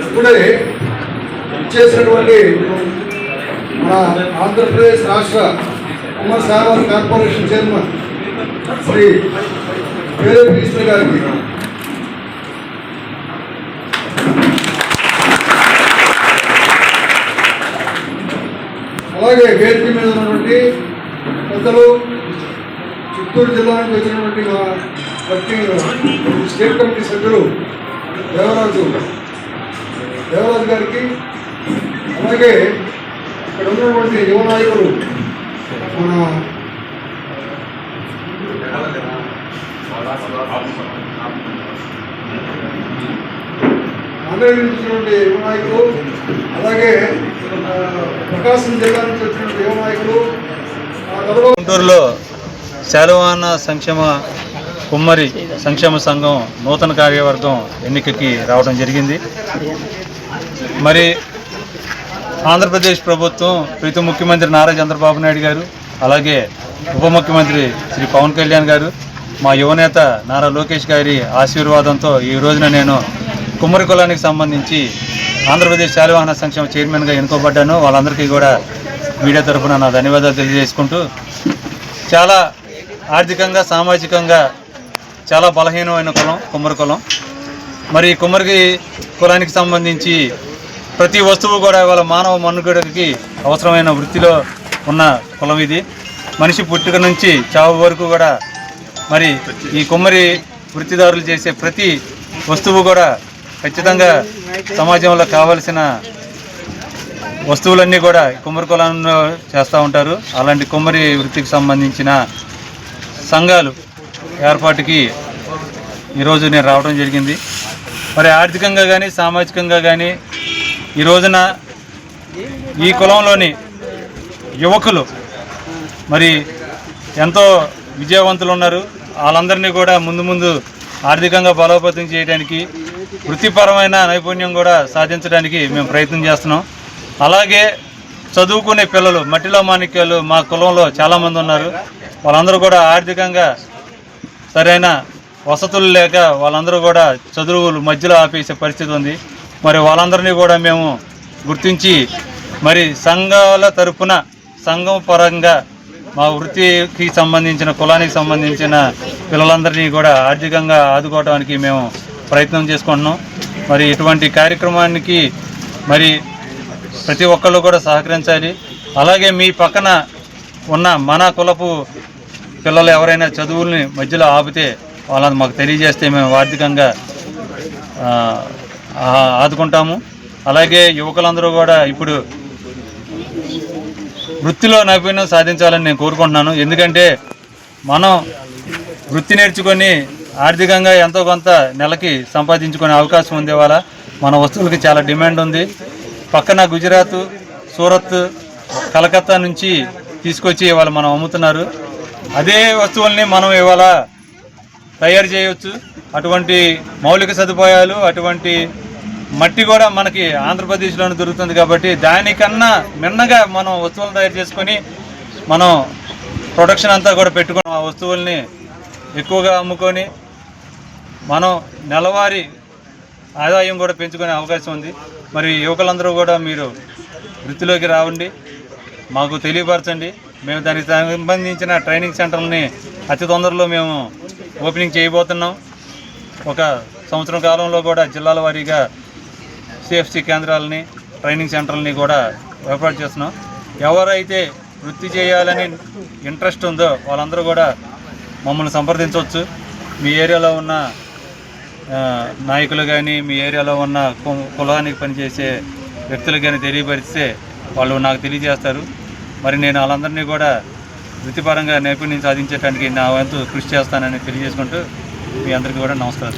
ఇప్పుడే చేసినటువంటి మన ఆంధ్రప్రదేశ్ రాష్ట్ర కుమార్ కార్పొరేషన్ చైర్మన్ శ్రీ పేరు గారికి. అలాగే వేదిక మీద ఉన్నటువంటి పెద్దలు చిత్తూరు జిల్లా నుంచి వచ్చినటువంటి వర్కింగ్ స్టేట్ కమిటీ సభ్యులు దేవరాజు. దేవరాజు గారికి అలాగే ఇక్కడ ఉన్నటువంటి యువ నాయకులు మన ఆంధ్రప్రదేశ్ నుంచి యువ నాయకులు అలాగే ప్రకాశం జిల్లా నుంచి వచ్చినటువంటి యువ నాయకులు గుంటూరులో శాలువాన సంక్షేమ కుమ్మరి సంక్షేమ సంఘం నూతన కార్యవర్గం ఎన్నికకి రావడం జరిగింది. మరి ఆంధ్రప్రదేశ్ ప్రభుత్వం ప్రీతి ముఖ్యమంత్రి నారా చంద్రబాబు నాయుడు గారు అలాగే ఉప ముఖ్యమంత్రి శ్రీ పవన్ కళ్యాణ్ గారు మా యువనేత నారా లోకేష్ గారి ఆశీర్వాదంతో ఈ రోజున నేను కుమ్మరి కులానికి సంబంధించి ఆంధ్రప్రదేశ్ శాలివాహన సంక్షేమ చైర్మన్గా ఎన్నుకోబడ్డాను. వాళ్ళందరికీ కూడా మీడియా తరఫున నా ధన్యవాదాలు తెలియజేసుకుంటూ చాలా ఆర్థికంగా సామాజికంగా చాలా బలహీనమైన కులం కుమ్మరి కులం. మరి ఈ కుమ్మరికి కులానికి సంబంధించి ప్రతి వస్తువు కూడా ఇవాళ మానవ మనుగడకి అవసరమైన వృత్తిలో ఉన్న కులం ఇది. మనిషి పుట్టుక నుంచి చావు వరకు కూడా మరి ఈ కుమ్మరి వృత్తిదారులు చేసే ప్రతి వస్తువు కూడా ఖచ్చితంగా సమాజంలో కావలసిన వస్తువులన్నీ కూడా కుమ్మరి కులంలో చేస్తూ ఉంటారు. అలాంటి కుమ్మరి వృత్తికి సంబంధించిన సంఘాలు ఏర్పాటుకి ఈరోజు నేను రావడం జరిగింది. మరి ఆర్థికంగా కానీ సామాజికంగా కానీ ఈ రోజున ఈ కులంలోని యువకులు మరి ఎంతో విజయవంతులు ఉన్నారు. వాళ్ళందరినీ కూడా ముందు ముందు ఆర్థికంగా బలోపేతం చేయడానికి వృత్తిపరమైన నైపుణ్యం కూడా సాధించడానికి మేము ప్రయత్నం చేస్తున్నాం. అలాగే చదువుకునే పిల్లలు మట్టిలో మాణిక్యాలు మా కులంలో చాలామంది ఉన్నారు. వాళ్ళందరూ కూడా ఆర్థికంగా సరైన వసతులు లేక వాళ్ళందరూ కూడా చదువులు మధ్యలో ఆపేసే పరిస్థితి ఉంది. మరి వాళ్ళందరినీ కూడా మేము గుర్తించి మరి సంఘాల తరపున సంఘం పరంగా మా వృత్తికి సంబంధించిన కులానికి సంబంధించిన పిల్లలందరినీ కూడా ఆర్థికంగా ఆదుకోవడానికి మేము ప్రయత్నం చేసుకుంటున్నాం. మరి ఇటువంటి కార్యక్రమానికి మరి ప్రతి ఒక్కళ్ళు కూడా సహకరించాలి. అలాగే మీ పక్కన ఉన్న మన కులపు పిల్లలు ఎవరైనా చదువుల్ని మధ్యలో ఆపితే వాళ్ళని మాకు తెలియజేస్తే మేము ఆర్థికంగా ఆదుకుంటాము. అలాగే యువకులందరూ కూడా ఇప్పుడు వృత్తిలో నైపుణ్యం సాధించాలని నేను కోరుకుంటున్నాను. ఎందుకంటే మనం వృత్తి నేర్చుకొని ఆర్థికంగా ఎంతో కొంత నెలకి సంపాదించుకునే అవకాశం ఉంది వాళ్ళ మన వస్తువులకి చాలా డిమాండ్ ఉంది. పక్కన గుజరాత్ సూరత్ కలకత్తా నుంచి తీసుకొచ్చి వాళ్ళు మనం అమ్ముతున్నారు. అదే వస్తువుల్ని మనం ఇవాళ తయారు చేయవచ్చు అటువంటి మౌలిక సదుపాయాలు అటువంటి మట్టి కూడా మనకి ఆంధ్రప్రదేశ్లోనే దొరుకుతుంది కాబట్టి దానికన్నా మిన్నగా మనం వస్తువులను తయారు చేసుకొని మనం ప్రొడక్షన్ అంతా కూడా పెట్టుకుని ఆ వస్తువుల్ని ఎక్కువగా అమ్ముకొని మనం నెలవారీ ఆదాయం కూడా పెంచుకునే అవకాశం ఉంది. మరి యువకులందరూ కూడా మీరు వృత్తిలోకి రావండి. మాకు తెలియపరచండి. మేము దానికి సంబంధించిన ట్రైనింగ్ సెంటర్ని అతి తొందరలో మేము ఓపెనింగ్ చేయబోతున్నాం. ఒక సంవత్సరం కాలంలో కూడా జిల్లాల వారీగా సిఎఫ్సి కేంద్రాలని ట్రైనింగ్ సెంటర్లని కూడా ఏర్పాటు చేస్తున్నాం. ఎవరైతే వృత్తి చేయాలని ఇంట్రెస్ట్ ఉందో వాళ్ళందరూ కూడా మమ్మల్ని సంప్రదించవచ్చు. మీ ఏరియాలో ఉన్న నాయకులు కానీ మీ ఏరియాలో ఉన్న కులానికి పనిచేసే వ్యక్తులు కానీ తెలియపరిస్తే వాళ్ళు నాకు తెలియజేస్తారు. మరి నేను వాళ్ళందరినీ కూడా వృత్తిపరంగా నైపుణ్యం సాధించడానికి నా వంతు కృషి చేస్తానని తెలియజేసుకుంటూ మీ అందరికీ కూడా నమస్కారం